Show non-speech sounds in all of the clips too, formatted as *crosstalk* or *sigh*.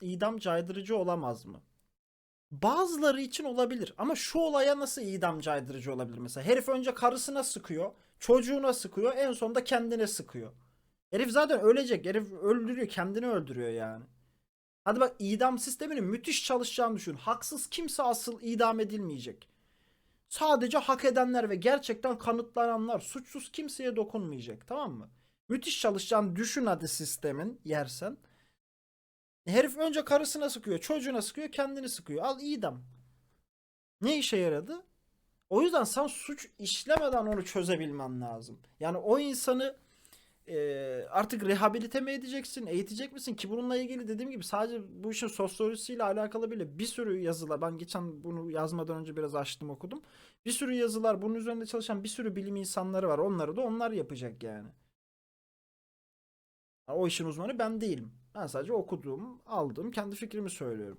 idam caydırıcı olamaz mı? Bazıları için olabilir ama şu olaya nasıl idam caydırıcı olabilir mesela? Herif önce karısına sıkıyor, çocuğuna sıkıyor, en sonunda kendine sıkıyor. Herif zaten ölecek. Herif öldürüyor, kendini öldürüyor yani. Hadi bak idam sisteminin müthiş çalışacağını düşün. Haksız kimse asıl idam edilmeyecek. Sadece hak edenler ve gerçekten kanıtlananlar suçsuz kimseye dokunmayacak tamam mı? Müthiş çalışacağını düşün hadi sistemin yersen. Herif önce karısına sıkıyor, çocuğuna sıkıyor, kendini sıkıyor. Al idam. Ne işe yaradı? O yüzden sen suç işlemeden onu çözebilmen lazım. Yani o insanı e, artık rehabilite mi edeceksin, eğitecek misin ki bununla ilgili dediğim gibi sadece bu işin sosyolojisiyle alakalı bile bir sürü yazılar ben geçen bunu yazmadan önce biraz açtım okudum. Bir sürü yazılar bunun üzerinde çalışan bir sürü bilim insanları var. Onları da onlar yapacak yani. O işin uzmanı ben değilim. Ben sadece okuduğum, aldığım kendi fikrimi söylüyorum.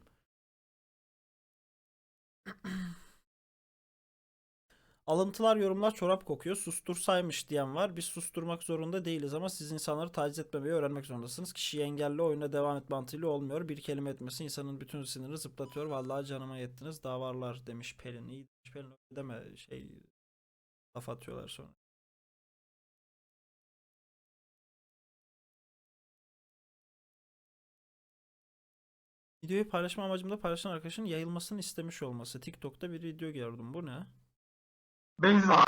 Alıntılar, yorumlar çorap kokuyor. Sustursaymış diyen var. Biz susturmak zorunda değiliz ama siz insanları taciz etmemeyi öğrenmek zorundasınız. Kişiyi engelle oyuna devam et mantığıyla olmuyor. Bir kelime etmesi insanın bütün sinirini zıplatıyor. Vallahi canıma yettiniz. Davarlar demiş Pelin. İyi demiş Pelin. Öyle deme şey laf atıyorlar sonra. Videoyu paylaşma amacımda paylaşan arkadaşın yayılmasını istemiş olması. TikTok'ta bir video gördüm. Bu ne? Beyza!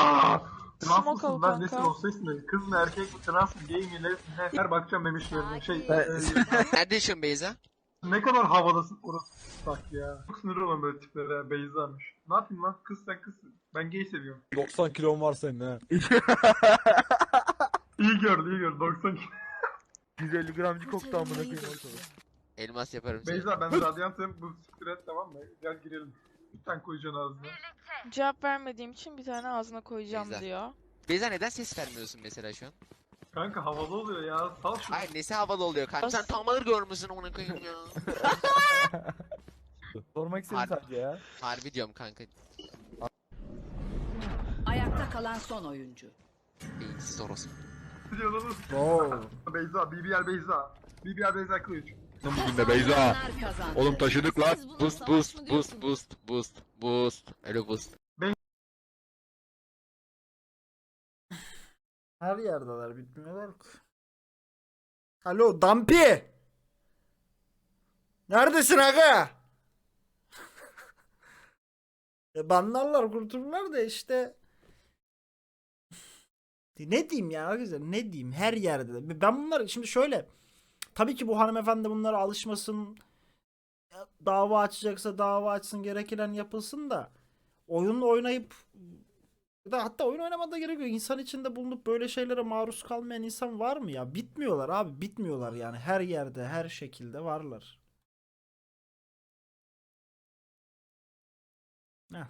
Trans mısın lan nesin o ses ne? Kız mı erkek mi trans mı gay mi les mi? Her bakacağım memişlerine şey e, *laughs* Nerede yaşıyorsun Beyza? ne kadar havadasın orası bak ya. Çok sinir olan böyle tiplere ya Beyza'mış. Ne yapayım lan kız sen kızsın. Ben gay seviyorum. 90 kilon var senin ha. İyi gördü iyi gördü 90 kilo. 150 gramcık koktu amına koyayım. Elmas yaparım seni. Beyza ben *laughs* radyantım bu siktir et tamam mı? Gel girelim. Sen koyacaksın ağzına. Cevap vermediğim için bir tane ağzına koyacağım Beyza. diyor. Beyza neden ses vermiyorsun mesela şu an? Kanka havalı oluyor ya sal şunu. Hayır nesi havalı oluyor kanka? Sen tam ağır görmüşsün onu koyayım ya. *laughs* Sormak istedim Harbi. sadece ya. Harbi diyorum kanka. Ayakta kalan son oyuncu. Beyinsiz orospu. Diyorsunuz. Oo. Beyza BBL Beyza. BBL Beyza kılıç. Bugün de Beyza. Oğlum taşıdık lan. Boost boost boost boost boost boost. Öyle boost. Her yerdeler bitmiyorlar ki. Alo Dampi. Neredesin aga? *laughs* e banlarlar kurtulurlar da işte. Ne diyeyim ya arkadaşlar ne diyeyim her yerde. de. Ben bunlar şimdi şöyle. Tabii ki bu hanımefendi bunlara alışmasın. Dava açacaksa dava açsın gereken yapılsın da. Oyun oynayıp da hatta oyun oynamada gerek yok. İnsan içinde bulunup böyle şeylere maruz kalmayan insan var mı ya? Bitmiyorlar abi. Bitmiyorlar yani. Her yerde, her şekilde varlar. Heh.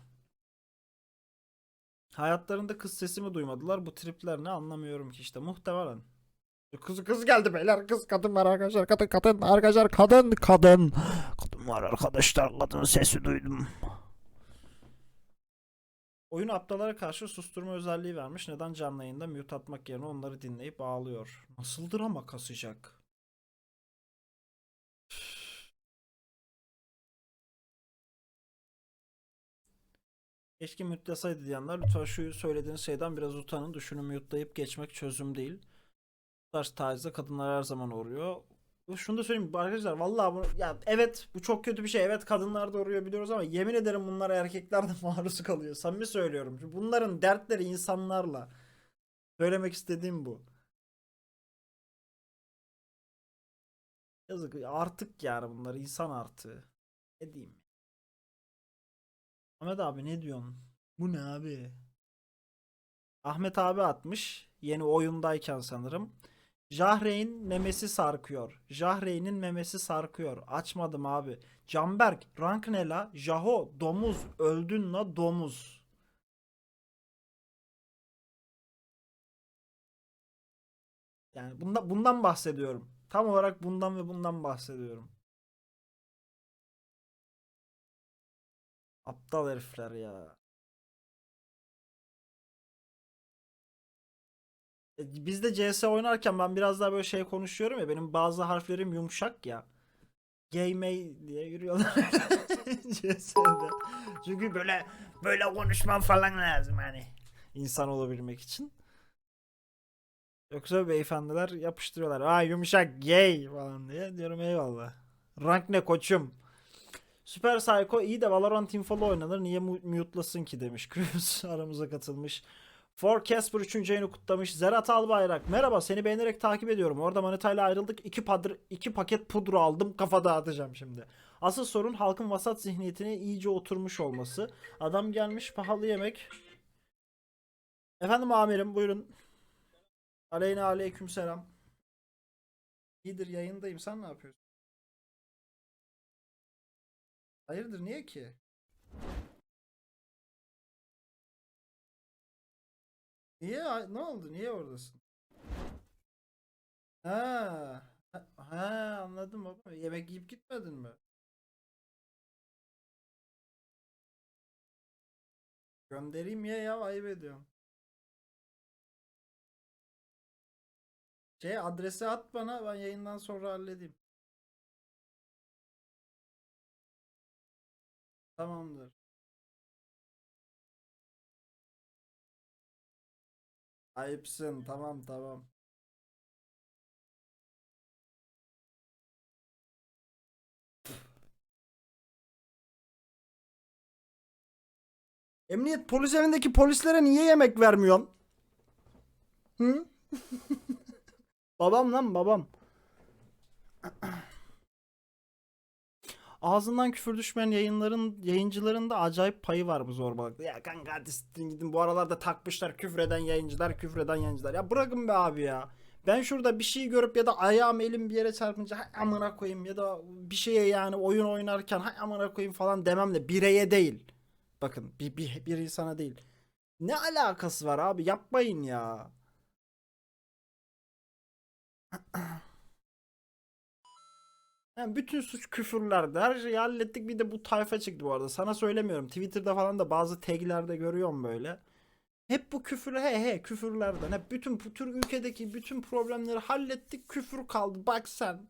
Hayatlarında kız sesimi duymadılar. Bu tripler ne anlamıyorum ki işte. Muhtemelen. Kız kız geldi beyler. Kız kadın var arkadaşlar. Kadın kadın arkadaşlar. Kadın kadın. Kadın var arkadaşlar. Kadın sesi duydum. Oyun aptallara karşı susturma özelliği vermiş. Neden canlı yayında mute atmak yerine onları dinleyip ağlıyor? Nasıldır ama kasacak? Keşke mute'lasaydı diyenler lütfen şu söylediğiniz şeyden biraz utanın. Düşünün mute'layıp geçmek çözüm değil. Tarz tacize kadınlar her zaman uğruyor. Şunu da söyleyeyim arkadaşlar vallahi bu ya evet bu çok kötü bir şey. Evet kadınlar da uğruyor biliyoruz ama yemin ederim bunlar erkekler de *laughs* maruz kalıyor. Samimi söylüyorum. Çünkü Bunların dertleri insanlarla. Söylemek istediğim bu. Yazık artık yani bunlar insan artığı. Ne diyeyim? Ahmet abi ne diyorsun? Bu ne abi? Ahmet abi atmış. Yeni oyundayken sanırım. Jahreyn memesi sarkıyor. Jahreyn'in memesi sarkıyor. Açmadım abi. Canberk rank ne la? Jaho domuz öldün la domuz. Yani bundan, bundan bahsediyorum. Tam olarak bundan ve bundan bahsediyorum. Aptal herifler ya. Biz de CS oynarken ben biraz daha böyle şey konuşuyorum ya benim bazı harflerim yumuşak ya. gay may diye yürüyorlar. *laughs* CS'de. Çünkü böyle böyle konuşman falan lazım hani insan olabilmek için. Yoksa beyefendiler yapıştırıyorlar. Aa yumuşak gay falan diye. Diyorum eyvallah. Rank ne koçum? Süper Psycho iyi de Valorant infolu oynanır. Niye mu- mute'lasın ki demiş. *laughs* Cruz aramıza katılmış. For Casper 3. ayını kutlamış. Zerat Albayrak. Merhaba seni beğenerek takip ediyorum. Orada Manita'yla ayrıldık. 2 padır, iki paket pudra aldım. Kafa dağıtacağım şimdi. Asıl sorun halkın vasat zihniyetine iyice oturmuş olması. Adam gelmiş pahalı yemek. Efendim amirim buyurun. Aleyna aleyküm selam. İyidir yayındayım. Sen ne yapıyorsun? Hayırdır niye ki? Niye? Ne oldu? Niye oradasın? Ha. Ha, anladım baba. Yemek yiyip gitmedin mi? Göndereyim ya ya ayıp ediyorum. Şey adresi at bana ben yayından sonra halledeyim. Tamamdır. Ayıpsın tamam tamam. Emniyet polis evindeki polislere niye yemek vermiyorsun? Hı? *laughs* babam lan babam. Ağzından küfür düşmeyen yayınların yayıncıların da acayip payı var bu zorbalıkta. Ya kanka hadi gidin bu aralarda takmışlar küfreden yayıncılar küfreden yayıncılar. Ya bırakın be abi ya. Ben şurada bir şey görüp ya da ayağım elim bir yere çarpınca hay amına koyayım ya da bir şeye yani oyun oynarken hay amına koyayım falan demem de bireye değil. Bakın bir, bir, bir insana değil. Ne alakası var abi yapmayın ya. *clears throat* Yani bütün suç küfürlerde her şeyi hallettik bir de bu tayfa çıktı bu arada. Sana söylemiyorum. Twitter'da falan da bazı taglerde görüyorum böyle. Hep bu küfür he he küfürlerden hep bütün bu tür ülkedeki bütün problemleri hallettik küfür kaldı bak sen.